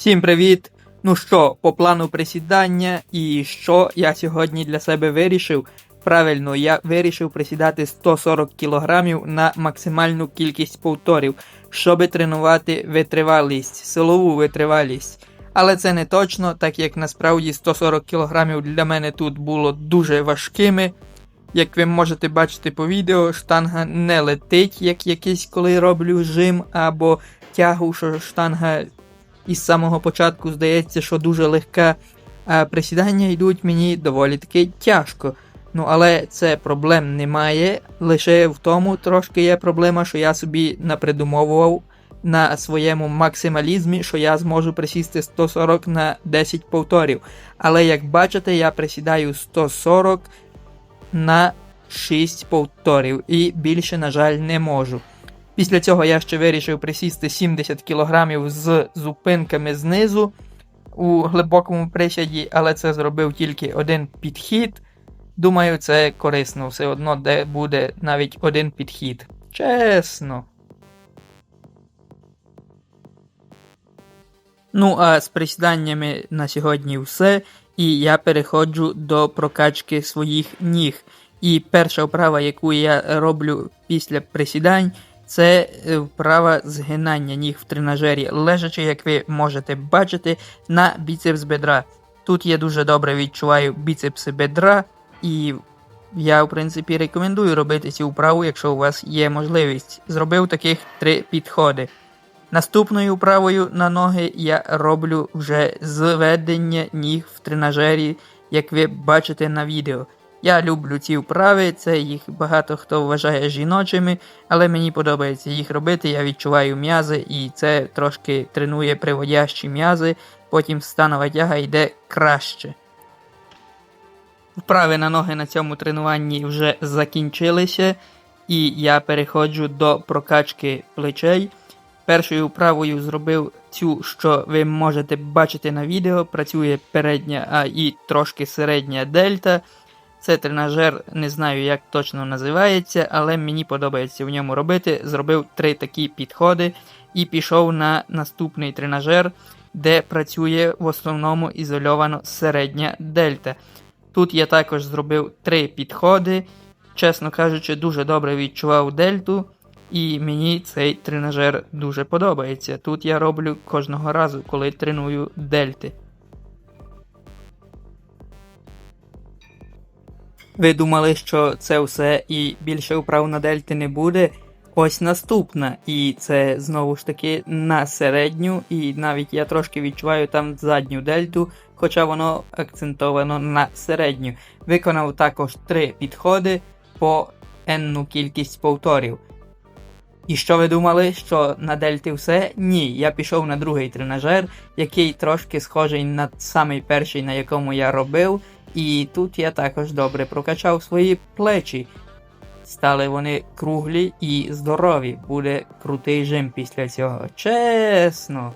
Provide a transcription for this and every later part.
Всім привіт! Ну що, по плану присідання, і що я сьогодні для себе вирішив? Правильно, я вирішив присідати 140 кг на максимальну кількість повторів, щоб тренувати витривалість, силову витривалість. Але це не точно, так як насправді 140 кг для мене тут було дуже важкими. Як ви можете бачити по відео, штанга не летить, як якийсь коли роблю жим або тягу, що штанга із самого початку здається, що дуже легка, а присідання йдуть мені доволі таки тяжко. Ну, але це проблем немає. Лише в тому трошки є проблема, що я собі напридумовував на своєму максималізмі, що я зможу присісти 140 на 10 повторів. Але як бачите, я присідаю 140 на 6 повторів і більше, на жаль, не можу. Після цього я ще вирішив присісти 70 кг з зупинками знизу у глибокому присяді, але це зробив тільки один підхід. Думаю, це корисно все одно, де буде навіть один підхід. Чесно. Ну, а з присіданнями на сьогодні все. І я переходжу до прокачки своїх ніг. І перша вправа, яку я роблю після присідань, це е, вправа згинання ніг в тренажері, лежачи, як ви можете бачити, на біцепс бедра. Тут я дуже добре відчуваю біцепси бедра, і я, в принципі, рекомендую робити цю вправу, якщо у вас є можливість. Зробив таких три підходи. Наступною вправою на ноги я роблю вже зведення ніг в тренажері, як ви бачите на відео. Я люблю ці вправи, це їх багато хто вважає жіночими, але мені подобається їх робити. Я відчуваю м'язи, і це трошки тренує приводящі м'язи, потім станова тяга йде краще. Вправи на ноги на цьому тренуванні вже закінчилися, і я переходжу до прокачки плечей. Першою вправою зробив цю, що ви можете бачити на відео. Працює передня, а і трошки середня дельта. Це тренажер, не знаю, як точно називається, але мені подобається в ньому робити. Зробив три такі підходи і пішов на наступний тренажер, де працює в основному ізольовано середня дельта. Тут я також зробив три підходи. Чесно кажучи, дуже добре відчував дельту, і мені цей тренажер дуже подобається. Тут я роблю кожного разу, коли треную дельти. Ви думали, що це все і більше вправ на дельти не буде. Ось наступна, і це знову ж таки на середню, і навіть я трошки відчуваю там задню дельту, хоча воно акцентовано на середню. Виконав також три підходи по енну кількість повторів. І що ви думали, що на дельти все? Ні, я пішов на другий тренажер, який трошки схожий на самий перший, на якому я робив. І тут я також добре прокачав свої плечі. Стали вони круглі і здорові. Буде крутий жим після цього. Чесно.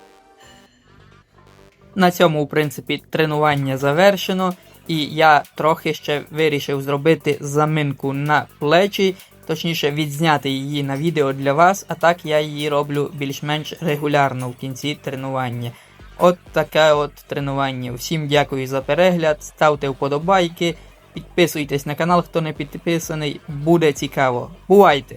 На цьому, в принципі, тренування завершено. І я трохи ще вирішив зробити заминку на плечі, точніше, відзняти її на відео для вас, а так я її роблю більш-менш регулярно в кінці тренування. От таке от тренування. Всім дякую за перегляд, ставте вподобайки, підписуйтесь на канал, хто не підписаний, буде цікаво. Бувайте!